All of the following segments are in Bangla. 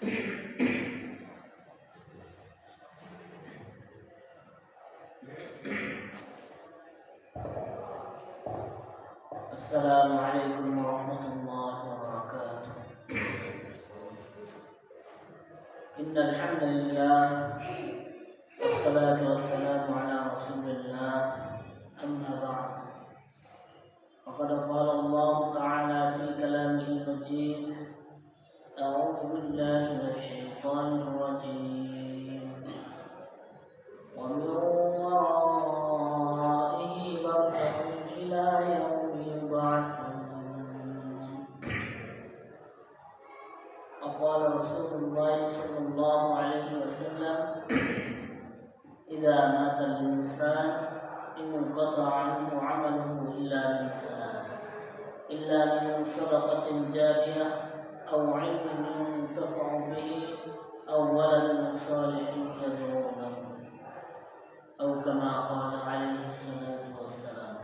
السلام عليكم ورحمة الله وبركاته. إن الحمد لله والصلاة والسلام على رسول الله. أما بعد فقد قال الله تعالى في كلامه المجيد أعوذ بالله من الشيطان الرجيم. ومن ورائه برزخ إلى يوم يبعثون. وقال رسول الله صلى الله عليه وسلم إذا مات الإنسان انقطع عنه عمله إلا من ثلاث إلا من صدقة جارية أو علم ينتفع به أو ولد صالح يدعو له أو كما قال عليه الصلاة والسلام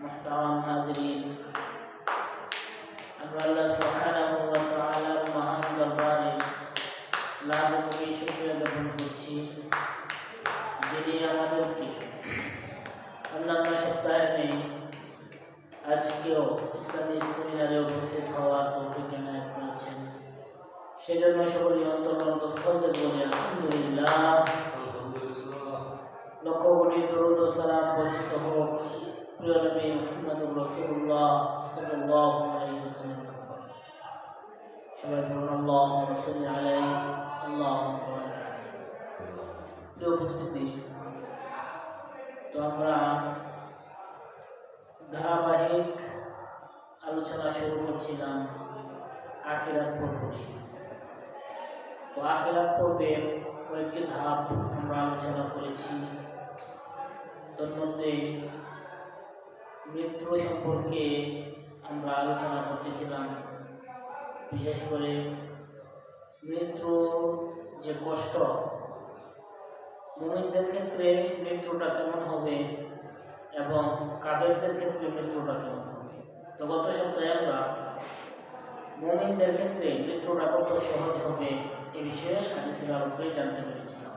محترم حاضرين আমরা আল্লাহ সুবহানাহু ওয়া তাআলার মহান দরবারে লাখ কোটি শুকরিয়া জ্ঞাপন করছি যিনি আমাদেরকে অন্যান্য সপ্তাহের নেই আজকেও ইসলামী সেমিনারে উপস্থিত হওয়ার তৌফিক এনায়েত করেছেন। সেজন্য সকলে অন্তর্গত স্থলদের বলে আলহামদুলিল্লাহ। লক্ষ কোটি দরুদ সালাম বর্ষিত হোক। প্রিয় নবী মুহাম্মদুর রাসূলুল্লাহ সাল্লাল্লাহু আলাইহি ওয়াসাল্লাম। সবাই বলুন আল্লাহুম্মা সাল্লি আলাইহি আল্লাহুম্মা বারিক আলাইহি। প্রিয় উপস্থিতি তো আমরা ধারাবাহিক আলোচনা শুরু করছিলাম আখিরাত পর্ব তো আখিরাত পর্বের কয়েকটি ধাপ আমরা আলোচনা করেছি। তোর মধ্যে মৃত্যু সম্পর্কে আমরা আলোচনা করতেছিলাম। বিশেষ করে মৃত্যু যে কষ্ট, মুমিনদের ক্ষেত্রে মৃত্যুটা কেমন হবে এবং কাবেরদের ক্ষেত্রে মৃত্যুটা কেমন হবে? তো গত সপ্তাহে আমরা মুমিনদের ক্ষেত্রে মৃত্যুটা কত সহজ হবে এ বিষয়ে হাদিসের আলোকে জানতে পেরেছিলাম।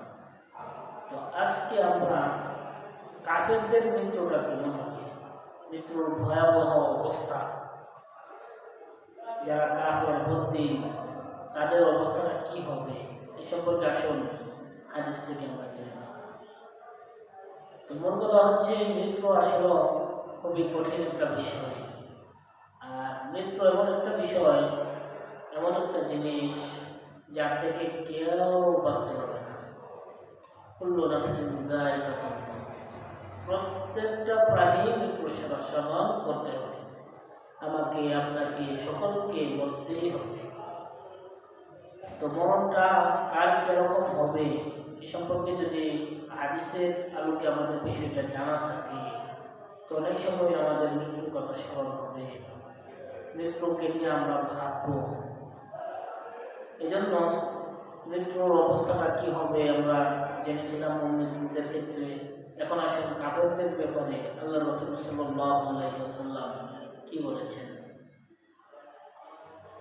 তো আজকে আমরা কাফেরদের মৃত্যুটা কেমন হবে? মৃত্যুর ভয়াবহ অবস্থা। যারা কাফের ভর্তি তাদের অবস্থাটা কি হবে? এ সম্পর্কে আসুন হাদিস থেকে আমরা জেনে। মূল কথা হচ্ছে মৃত্যু আসলে খুবই কঠিন একটা বিষয়। আর মৃত্যু এমন একটা বিষয়, এমন একটা জিনিস যার থেকে কেউ বাঁচতে পারবে না। কুল্লু মাউত। প্রত্যেকটা প্রাণী মৃত্যুর সেবা করতে হবে। আমাকে, আপনাকে, সকলকে মরতেই হবে। তো মরণটা কার কীরকম হবে এ সম্পর্কে যদি হাদিসের আলোকে আমাদের বিষয়টা জানা থাকে, তো অনেক সময় আমাদের মৃত্যুর কথা স্মরণ হবে মৃত্যুকে নিয়ে আমরা ভাববো। এজন্য মৃত্যুর অবস্থাটা কি হবে আমরা জেনেছিলাম মুমিনদের ক্ষেত্রে। এখন আসুন কাপড়দের ব্যাপারে আল্লাহ রসুল আলাইসাল্লাম কি বলেছেন?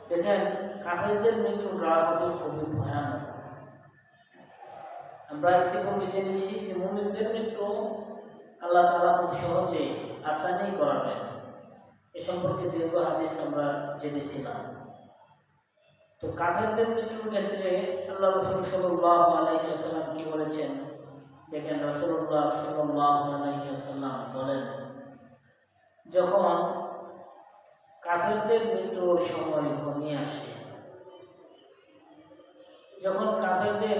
দেখেন, কাফেরদের মৃত্যুটা হবে খুবই ভয়ানক। আমরা ইতিপূর্বে জেনেছি যে মুমিনদের মৃত্যু আল্লাহ তালা খুব সহজে আসানি করাবেন এ সম্পর্কে দীর্ঘ হাদিস আমরা জেনেছিলাম। তো কাফেরদের মৃত্যুর ক্ষেত্রে আল্লাহ রসুল সাল্লাহ আলাইসাল্লাম কি বলেছেন? দেখেন রসুল্লাহ সাল্লাহ আলাইসাল্লাম বলেন, যখন কাফেরদের মৃত্যুর সময় ঘনিয়ে আসে, যখন কাফেরদের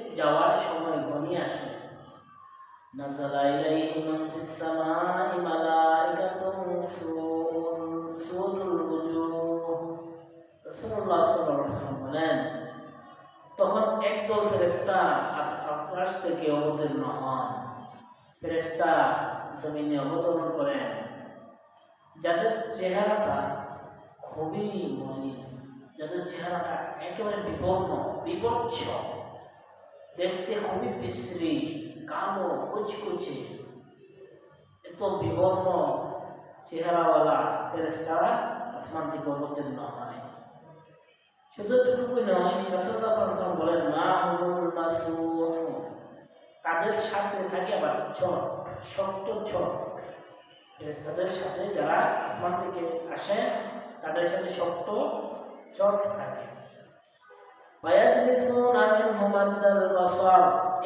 যাওয়ার সময় ঘনিয়ে আসে। তখন একদল ফেরেস্তা আকাশ থেকে অবতীর্ণ হন। ফেরেস্তা জমিনে অবতরণ করেন। যাদের চেহারাটা খুবই মলিন, যাদের চেহারাটা একেবারে বিপন্ন বিপক্ষ দেখতে খুবই বিশ্রী কালো কুচকুচে এত বিবর্ণ চেহারাওয়ালা ফেরেস্তারা আসমান থেকে অবতীর্ণ হয় শুধু নয় বলেন মা মাসুম তাদের সাথে থাকে আবার ছোট শক্ত ছোট ফেরেস্তাদের সাথে যারা আসমান থেকে আসে তাদের সাথে শক্ত চট থাকে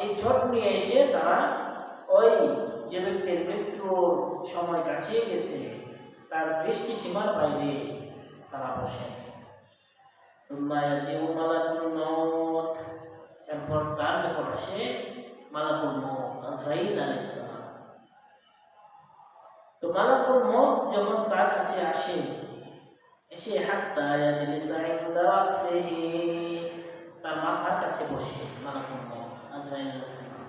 এই ছোট নিয়ে এসে তারা ওই যে ব্যক্তির মৃত্যুর সময় কাছিয়ে গেছে, তার দৃষ্টি সীমার বাইরে তারা বসে। এরপর তার ব্যাপার আসে মালাকুল মত আজরাইল আল ইসলাম তো মালাকুল মত যখন তার কাছে আসে, এসে হাত্তা ইয়াজলিসা ইনদা রাসিহি। তার মাথার কাছে বসে মালাকুল মৌত আজরাইল আলাইহিস সালাম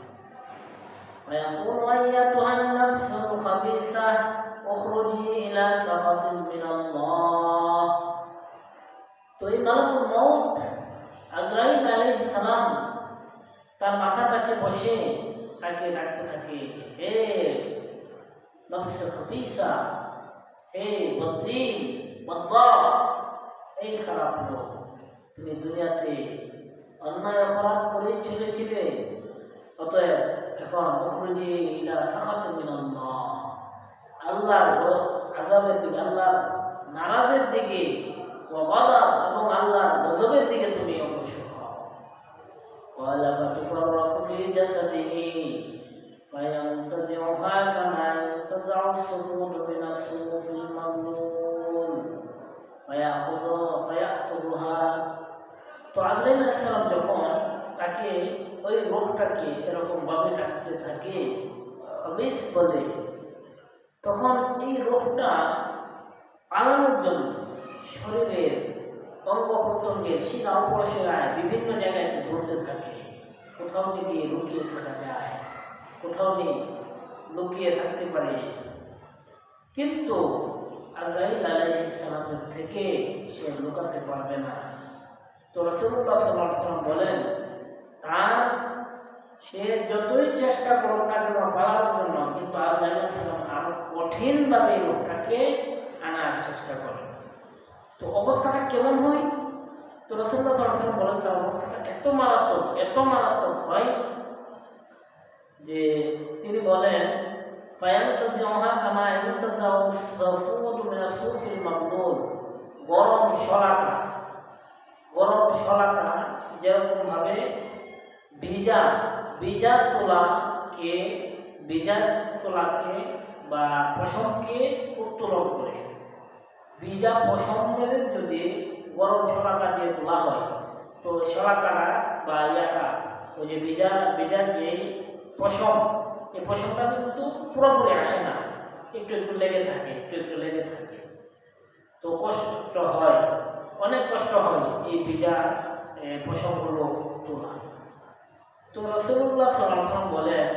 ويقول أيتها النفس الخبيثة اخرجي إلى سخط من الله তো এই মালাকুল মৌত আজরাইল আলাইহিস সালাম তার মাথার কাছে বসে তাকে ডাকতে থাকে হে নফস খবিসা হে বদ্দিন বদবাত এই খারাপ লোক তুমি দুনিয়াতে অন্যায় অপরাধ করে চলেছিলে অতএব এখন মুখরুজি ইলা সাখাত মিনাল্লাহ আল্লাহর আজাবের দিকে আল্লাহর নারাজের দিকে ওয়াদাব এবং আল্লাহর গজবের দিকে তুমি অগ্রসর হও قال فتفرق في جسده فينتزعها كما ينتزع الصدود من الصوف المبلول فيأخذ فيأخذها তো আজরাইল আলাইহিস সালাম যখন তাকে ওই রোগটাকে এরকম ভাবে ডাকতে থাকে, খবিস বলে, তখন এই রোগটা পালানোর জন্য শরীরের অঙ্গ প্রত্যঙ্গের শিরা উপশিরায় বিভিন্ন জায়গায় ঘুরতে থাকে। কোথাও গিয়ে লুকিয়ে থাকা যায়, কোথাও নেই লুকিয়ে থাকতে পারে। কিন্তু আজরাইল আলাইসালামের থেকে সে লুকাতে পারবে না। তো রসুল্লাহ সাল্লাহ সাল্লাম বলেন, তার সে যতই চেষ্টা করুক না কেন পালানোর জন্য কিন্তু আজরাইল সালাম আরও কঠিনভাবে লোকটাকে আনার চেষ্টা করে তো অবস্থাটা কেমন হয়? তো রসুল্লাহ সাল্লাম বলেন, তার অবস্থাটা এত মারাত্মক এত মারাত্মক হয় যে তিনি বলেন গরম শলাকা। গরম শলাকা যেরকম ভাবে বীজা বীজা তোলাকে বীজা তোলাকে বা পশমকে উত্তোলন করে। বীজা পশমের যদি গরম শলাকা দিয়ে তোলা হয়, তো শলাকাটা বা ইয়াটা, ওই যে বীজা বীজার যে পশম, এই পশমটা কিন্তু পুরোপুরি আসে না। একটু একটু লেগে থাকে, একটু একটু লেগে থাকে। তো কষ্ট হয়। অনেক কষ্ট হয় এই বীজা এ, পশমগুলো তোলা। তো রসুল্লাহ সাল্লাম বলেন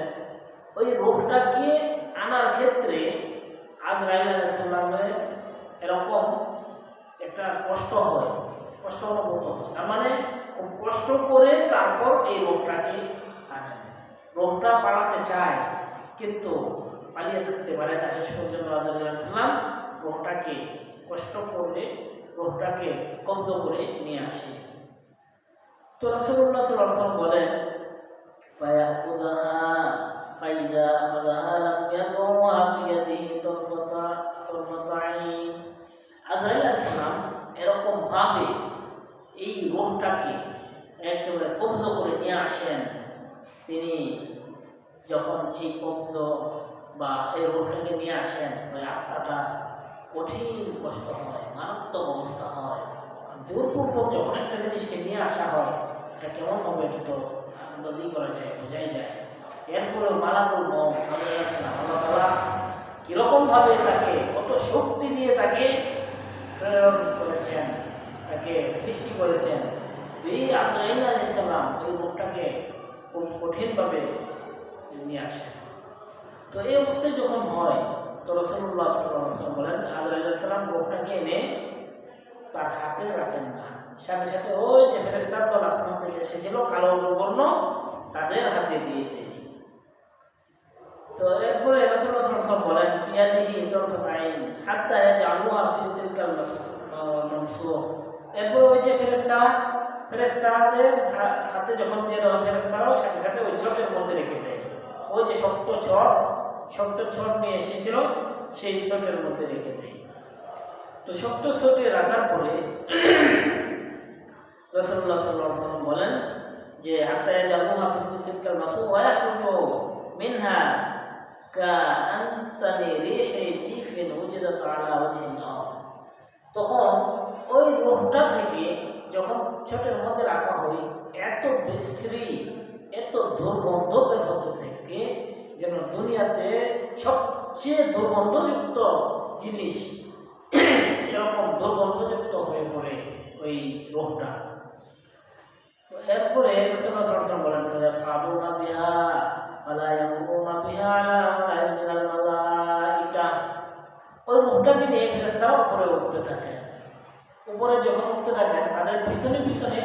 ওই রোগটাকে আনার ক্ষেত্রে আজরাইল আলাইসাল্লামের এরকম একটা কষ্ট হয় কষ্ট অনুভূত হয়। তার মানে কষ্ট করে তারপর এই রোগটাকে আনেন। রোগটা পালাতে চায় কিন্তু পালিয়ে থাকতে পারে না। শেষ পর্যন্ত আজরাইসাল্লাম রোগটাকে কষ্ট করলে রোগটাকে কব্জ করে নিয়ে আসে। তো রাসুল্লাহ সাল্লাম বলেন আজরাইলাম এরকম ভাবে এই রোগটাকে একেবারে কব্জ করে নিয়ে আসেন। তিনি যখন এই কব্জ বা এই রোগটাকে নিয়ে আসেন, ওই আত্মাটা কঠিন কষ্ট হয়, মারাত্মক অবস্থা হয়। জোরপূর্বক যখন একটা জিনিসকে নিয়ে আসা হয়, এটা কেমন হবে এটা তো আন্দাজি করা যায়, বোঝাই যায়। এরপরে মালাকুল মৌ আল্লাহ তালা কীরকমভাবে তাকে, কত শক্তি দিয়ে তাকে প্রেরণ করেছেন, তাকে সৃষ্টি করেছেন, এই আজরাইল আলাইহিস সালাম ওই রোগটাকে খুব কঠিনভাবে নিয়ে আসে। তো এই অবস্থায় যখন হয় তো রসুল্লাহ সাল্লাম বলেন আজরাইল আলাইহিস সালাম রোগটাকে এনে তার হাতে রাখেন না। সাথে সাথে ওই যে ফেরেস্তার দল আসমান থেকে এসেছিল, কালো বর্ণ তাদের হাতে দিয়ে দেয়। তো এরপরে রাসূলুল্লাহ সাল্লাল্লাহু আলাইহি বলেন ফিয়াদিহি তরফাত আইন হাত্তা ইয়াজআলুহা ফি তিলকাল মানসুহ। এরপর ওই যে ফেরেশতা, ফেরেশতাদের হা- হাতে যখন দিয়ে দেওয়া ফেরেশতারাও সাথে সাথে ওই ছোটের মধ্যে রেখে দেয়। ওই যে শক্ত ছট শক্ত ছট নিয়ে এসেছিল, সেই ছোটের মধ্যে রেখে দেয়। তো শক্ত ছটে রাখার পরে রাসূলুল্লাহ সাল্লাল্লাহু আলাইহি বলেন যে, হাত্তা ইয়াজআলুহা ফি তিলকাল মানসুহ ওয়া ইয়াখরুজু মিনহা কাআন্তানি রিহি জিফিন উজিদাত আলা ওয়াজহিল আরদ তখন ওই রোগটা থেকে যখন ছোটের মধ্যে রাখা হয়, এত বিশ্রী, এত দুর্গন্ধ বের হতে থাকে। যেন দুনিয়াতে সবচেয়ে দুর্গন্ধযুক্ত জিনিস এরকম দুর্গন্ধযুক্ত হয়ে পড়ে ওই রোগটা। এরপরে বলেন ওয়ালা ইয়ামুরুনা বিহা ওই উপরে উঠতে থাকে। উপরে যখন উঠতে তাদের পিছনে পিছনে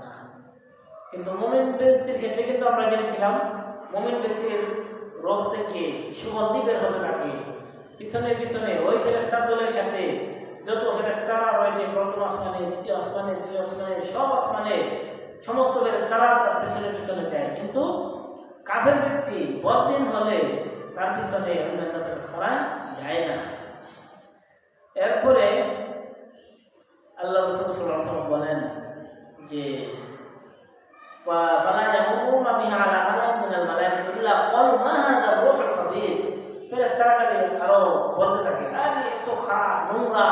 না। কিন্তু মুমিন ব্যক্তির ক্ষেত্রে কিন্তু আমরা জেনেছিলাম মমিন ব্যক্তির রোগ থেকে সুগন্ধি বের হতে থাকে। পিছনে পিছনে ওই ফেরেস্তাগুলোর সাথে যত ফেরেস্তারা রয়েছে, প্রথম আসমানে, দ্বিতীয় আসমানে, তৃতীয় আসমানে, সব আসমানে সমস্ত ফেরেস্তারা তার পিছনে পিছনে যায়। কিন্তু কাফের ব্যক্তি বদিন হলে তার পিছনে অন্যান্য ফেরেস্তারা যায় না। এরপরে আল্লাহ রসুল সাল্লাম বলেন যে ফালা يمرون بها على ملأ من الملائكة إلا قالوا ما هذا الروح الخبيث ফেরেশতারা খালি আরো বলতে থাকে আরে এত খা নোংরা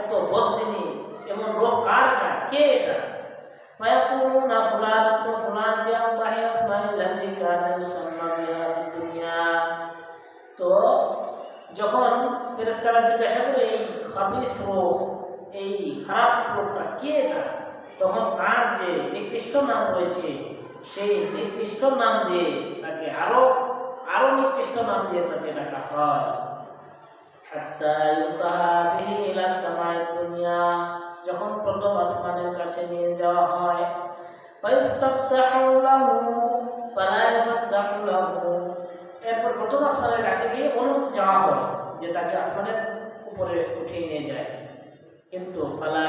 এত বদিনী এমন রোগ কার এটা কে এটা فيقولون فلان ابن فلان بأربع أسماء التي كان يسمى بها في الدنيا তো যখন ফেরেশতারা জিজ্ঞাসা করে এই খাবিস রোগ এই খারাপ রোগটা কে এটা তখন তার যে নিকৃষ্ট নাম রয়েছে সেই নিকৃষ্ট নাম দিয়ে তাকে আরও আরও নিকৃষ্ট নাম দিয়ে তাকে ডাকা হয়। যখন প্রথম আসমানের কাছে নিয়ে যাওয়া হয় এরপর প্রথম আসমানের কাছে গিয়ে অনুমতি চাওয়া হয় যে তাকে আসমানের উপরে উঠিয়ে নিয়ে যায়। কিন্তু ফালা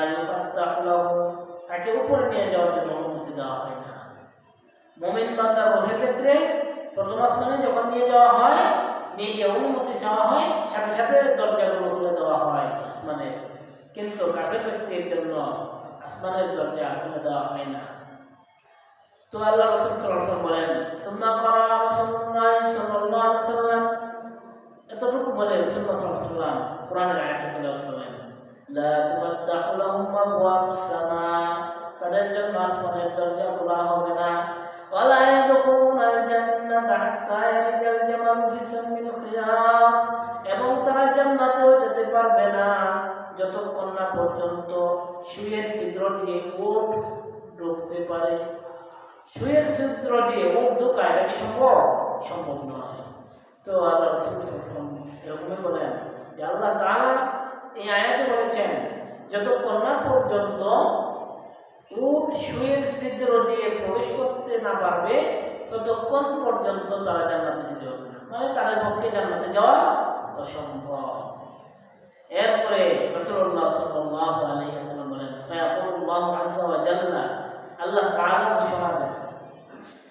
তাকে উপরে নিয়ে যাওয়ার জন্য অনুমতি দেওয়া হয় না। মোমিন বান্দার রোহের ক্ষেত্রে প্রথম আসমানে যখন নিয়ে যাওয়া হয়, নিয়ে গিয়ে অনুমতি চাওয়া হয়, সাথে সাথে দরজাগুলো খুলে দেওয়া হয় আসমানে। কিন্তু কাফের ব্যক্তির জন্য আসমানের দরজা খুলে দেওয়া হয় না। তো আল্লাহ রসুল সাল্লাল্লাহু বলেন, সুম্মা করা রাসূলুল্লাহ সাল্লাল্লাহু আলাইহি ওয়াসাল্লাম। এতটুকু বলে আলাইহি ওয়াসাল্লাম। কোরআনের আয়াতটা তেলাওয়াত করলেন, লা আবওয়াবুস সামা। তাদের জন্য আসমানের দরজা খোলা হবে না। ওয়ালা ইয়াদখুলুনাল জান্নাতা হাত্তা ইয়ালিজাল জামালু ফি সামিল খিয়াম এবং তারা জান্নাতেও যেতে পারবে না। যতক্ষণ না পর্যন্ত সুয়ের ছিদ্র দিয়ে উট ঢুকতে পারে। সুয়ের ছিদ্র দিয়ে উট ঢোকা এটা কি সম্ভব? সম্ভব নয়। তো আল্লাহ এরকমই বলেন যে আল্লাহ তাআলা এই আয়াতে বলেছেন, যতক্ষণ না পর্যন্ত উট সুয়ের ছিদ্র দিয়ে প্রবেশ করতে না পারবে, ততক্ষণ পর্যন্ত তারা জান্নাতে যেতে পারবে না। মানে তাদের পক্ষে জান্নাতে যাওয়া অসম্ভব। এরপরে রাসূলুল্লাহ সাল্লাল্লাহু আলাইহি ওয়াসাল্লাম বলেন ফায়াকুলুল্লাহু আযজা ওয়া জাল্লা। আল্লাহ তাআলা ঘোষণা দেন।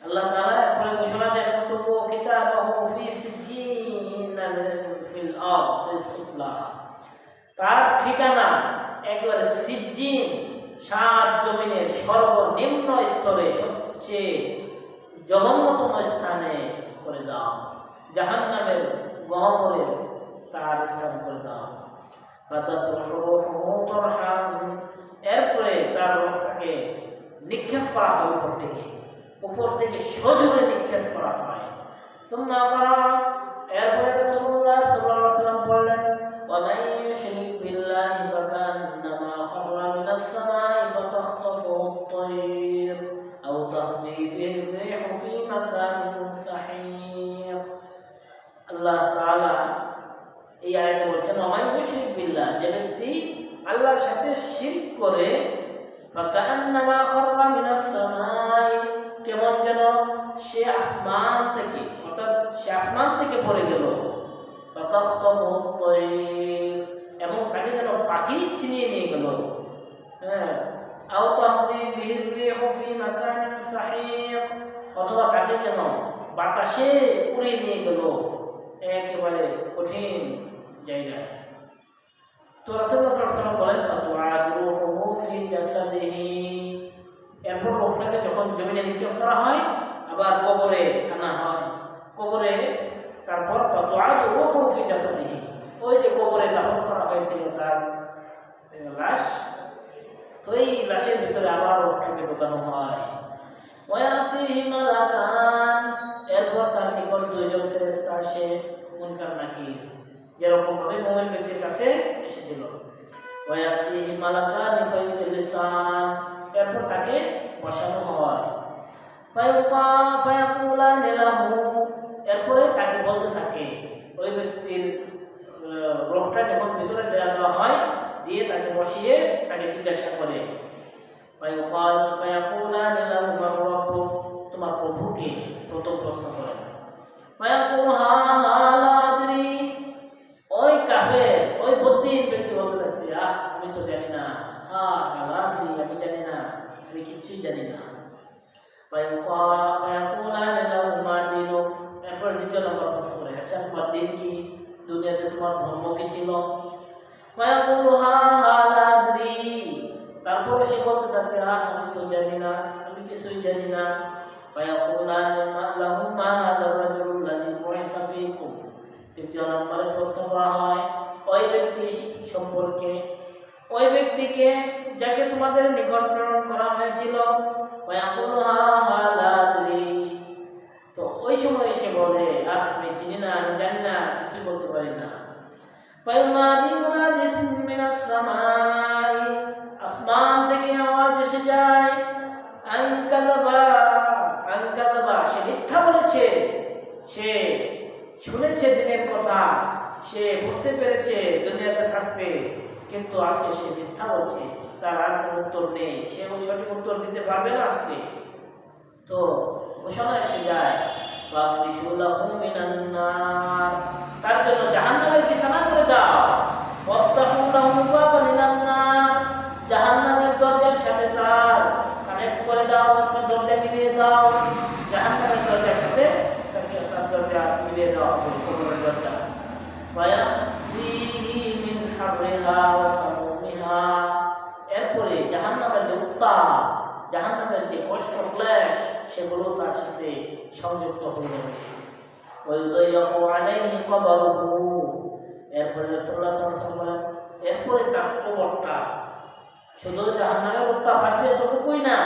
আল্লাহ তাআলা এরপরে ঘোষণা দেন তবু কিতাবাহু ফি সিজ্জিন ফিল আরদ সুফলা তার ঠিকানা একেবারে সিজ্জিন সাত জমিনের সর্বনিম্ন স্তরে সবচেয়ে জঘন্যতম স্থানে করে দাও। জাহান নামের গহমরে তার স্থান করে দাও। এরপরে তার রোগটাকে নিক্ষেপ করা হয় উপর থেকে। উপর থেকে সজোরে নিক্ষেপ করা হয়। সুম্মা করা। এরপরে রাসূলুল্লাহ সাল্লাল্লাহু আলাইহি ওয়াসাল্লাম বললেন, ওয়া মাইয়ুশরিক বিল্লাহি ফাকান্নামা মিনাস সামা الطير أو تهوي به الريح في مكان سحيق الله تعالى এই আয়াতে বলছেন অমাই মুশরিক বিল্লাহ যে ব্যক্তি আল্লাহর সাথে শিরক করে কেমন যেন সে আসমান থেকে, অর্থাৎ সে আসমান থেকে পড়ে গেল। এবং তাকে যেন পাখি ছিনিয়ে নিয়ে গেল। হ্যাঁ আওতা অথবা তাকে যেন বাতাসে উড়িয়ে নিয়ে গেল একেবারে কঠিন জায়গায় তো রাসূলুল্লাহ বলেন এরপর রূহটাকে যখন জমিনে নিক্ষেপ করা হয়, আবার কবরে আনা হয় কবরে তারপর ফাতুআদ রূহুহু ফি জাসাদিহি। ওই যে কবরে দাফন করা হয়েছিল তার লাশ। ওই লাশের ভিতরে আবার রূহটাকে ঢোকানো হয়। ওয়াতিহি মালাকান। এরপর তার নিকট দুইজন ফেরেশতা আসে, মুনকার নাকির। যেরকম ভাবে মুমিন ব্যক্তির কাছে এসেছিল। ওয়াতিহি মালাকান ফায়ুজলিসান এরপর তাকে বসানো হয়। ফায়ুকা ফায়াকুলান লাহু এরপরে তাকে বলতে থাকে, ওই ব্যক্তির রোহটা যখন ভিতরে দেওয়া দেওয়া হয় দিয়ে তাকে বসিয়ে তাকে জিজ্ঞাসা করে তোমার প্রভুকে প্রথম প্রশ্ন করেন ওই কাফের, ওই বদ্দিন ব্যক্তি বলতে থাকছে আহ, আমি তো জানি না। হা লা, আদরি, আমি জানি না, আমি কিচ্ছুই জানি দ্বিতীয় নম্বর প্রশ্ন করে আচ্ছা তোমার দিন কি? দুনিয়াতে তোমার ধর্ম কি ছিল? তারপরে সে বলতে আহ, আমি তো জানি না, আমি কিছুই জানি না। প্রশ্ন করা হয় ব্যক্তিকে যাকে তোমাদের করা হয়েছিল? তো ওই সময় সে বলে আমি আমি জানি না কিছু বলতে পারি না। আসমান থেকে আওয়াজ এসে যায়। আনকাদাবা আনকাদাবা সে মিথ্যা বলেছে। সে শুনেছে দিনের কথা, সে বুঝতে পেরেছে দুনিয়াতে থাকতে কিন্তু আজকে সে মিথ্যা বলছে, তার আর কোনো উত্তর নেই। সে সঠিক উত্তর দিতে পারবে না আজকে। তো ঘোষণা এসে যায় নার। তার জন্য জাহান্নামের বিছানা করে দাও। জাহান্নামের দরজার সাথে তার করে দাও দরজা মিলিয়ে দাও। জাহান্নামের দরজার সাথে তাকে দরজা এরপরে যে উত্তাপ, জাহান্নামের যে কষ্ট ক্লেশ সেগুলো তার সাথে সংযুক্ত হয়ে যাবে ওয়াইদাইয়াকু আলাইহি কবরুহু। এরপরে আলাইহি ওয়াসাল্লাম বলেন, এরপরে তার কবরটা শুধু জাহান্নামের উত্তাপ আসবে এতটুকুই না,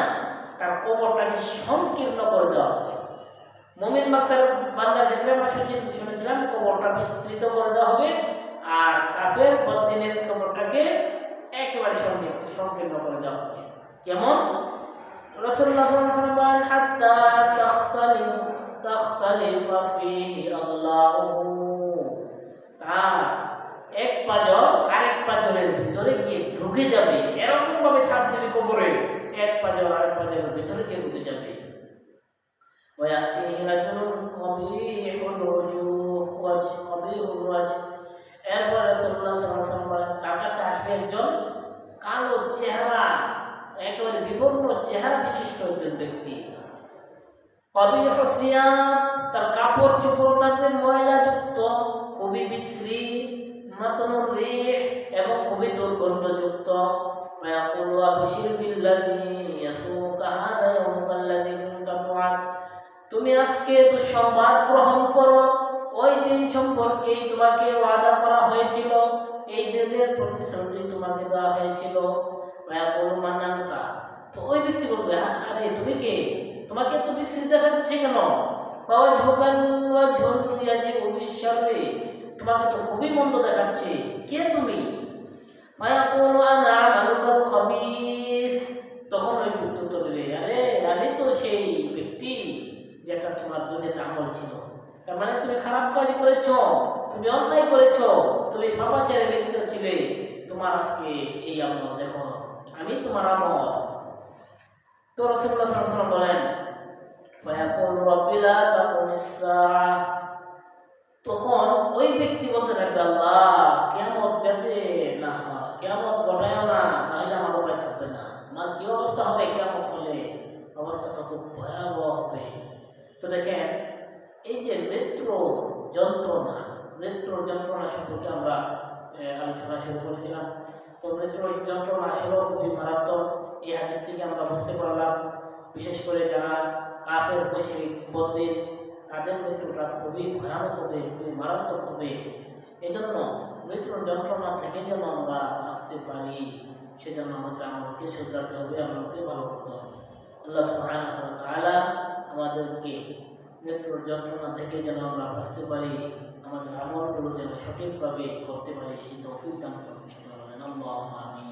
তার কবরটাকে সংকীর্ণ করে দেওয়া হবে। মুমিন বান্দার বান্দার ক্ষেত্রে আমরা শুনেছি- শুনেছিলাম, কবরটা বিস্তৃত করে দেওয়া হবে আর কাফের বদিনের কবরটাকে একেবারে সংকীর্ণ সংকীর্ণ করে দেওয়া হবে। কেমন? আলাইহি ওয়াসাল্লাম বলেন, হাত্তা তাখতালিফ, তাখতালিফা ফীহি তার এক পাজর আরেক পাজরের ভিতরে গিয়ে ঢুকে যাবে। এরকম ভাবে ছাপ দেবে কবরে এক পাজে আর এক পাজের ভিতরে গিয়ে ঢুকে যাবে। একজন চেহারা, একেবারে বিবর্ণ চেহারা বিশিষ্ট একজন ব্যক্তি। কবি তার কাপড় চোপড় থাকবে ময়লাযুক্ত কবি বিশ্রী। মাতনুর রিহ এবং খুবই দুর্গন্ধযুক্ত ويقول وابشر بالذي يسوق هذا يومك الذي كنت توعد তুমি আজকে দুঃসংবাদ গ্রহণ করো ওই দিন সম্পর্কেই তোমাকে ওয়াদা করা হয়েছিল এই দিনের প্রতিশ্রুতি তোমাকে দেওয়া হয়েছিল ওয়াকুল মান্নান্তা তো ওই ব্যক্তি বলবে "আহ, আরে তুমি কে তোমাকে তো বিশ্রী দেখাচ্ছে কেন ফাওয়াজহুকাল ওয়াজহুল ইয়াজিবু বিশাররি তোমাকে তো খুবই মন্দ দেখাচ্ছে কে তুমি ফায়াকুলু আনা আমালুকাল খাবিস তখন ওই ব্যক্তি উত্তর দেবে আরে আমি তো সেই ব্যক্তি যেটা তোমার দুনিয়াতে আমল ছিল তার মানে তুমি খারাপ কাজ করেছো তুমি অন্যায় করেছো তুমি পাপাচারে লিপ্ত ছিলে তোমার আজকে এই আমল দেখো আমি তোমার আমল তো রসুল্লাহ সাল্লাম বলেন فيقول رب لا تقم الساعة তখন ওই ব্যক্তি বলতে থাকবে, আল্লাহ কেমন যাতে না হয় কেমন ঘটায় না, তাহলে আমার উপায় থাকবে না। আমার কি অবস্থা হবে কেমন হলে? অবস্থাটা খুব ভয়াবহ হবে। তো দেখেন, এই যে মৃত্যু যন্ত্রণা, মৃত্যুর যন্ত্রণা সম্পর্কে আমরা আলোচনা শুরু করেছিলাম। তো মৃত্যুর যন্ত্রণা আসলেও খুবই মারাত্মক। এই হাদিস থেকে আমরা বুঝতে পারলাম, বিশেষ করে যারা কাফের বসে বন্দির তাদের মৃত্যুটা খুবই ভয়ানক হবে খুবই মারাত্মক হবে। এজন্য মৃত্যুর যন্ত্রণা থেকে যেন আমরা আসতে পারি সেজন্য আমাদের আমলকে শুধরাতে হবে আমলকে ভালো করতে হবে। আল্লাহ সাহান আমাদেরকে মৃত্যুর যন্ত্রণা থেকে যেন আমরা বাঁচতে পারি আমাদের আমলগুলো যেন সঠিকভাবে করতে পারি সেই তৌফিক দান করুন সেটা আমি আল্লাহ আমি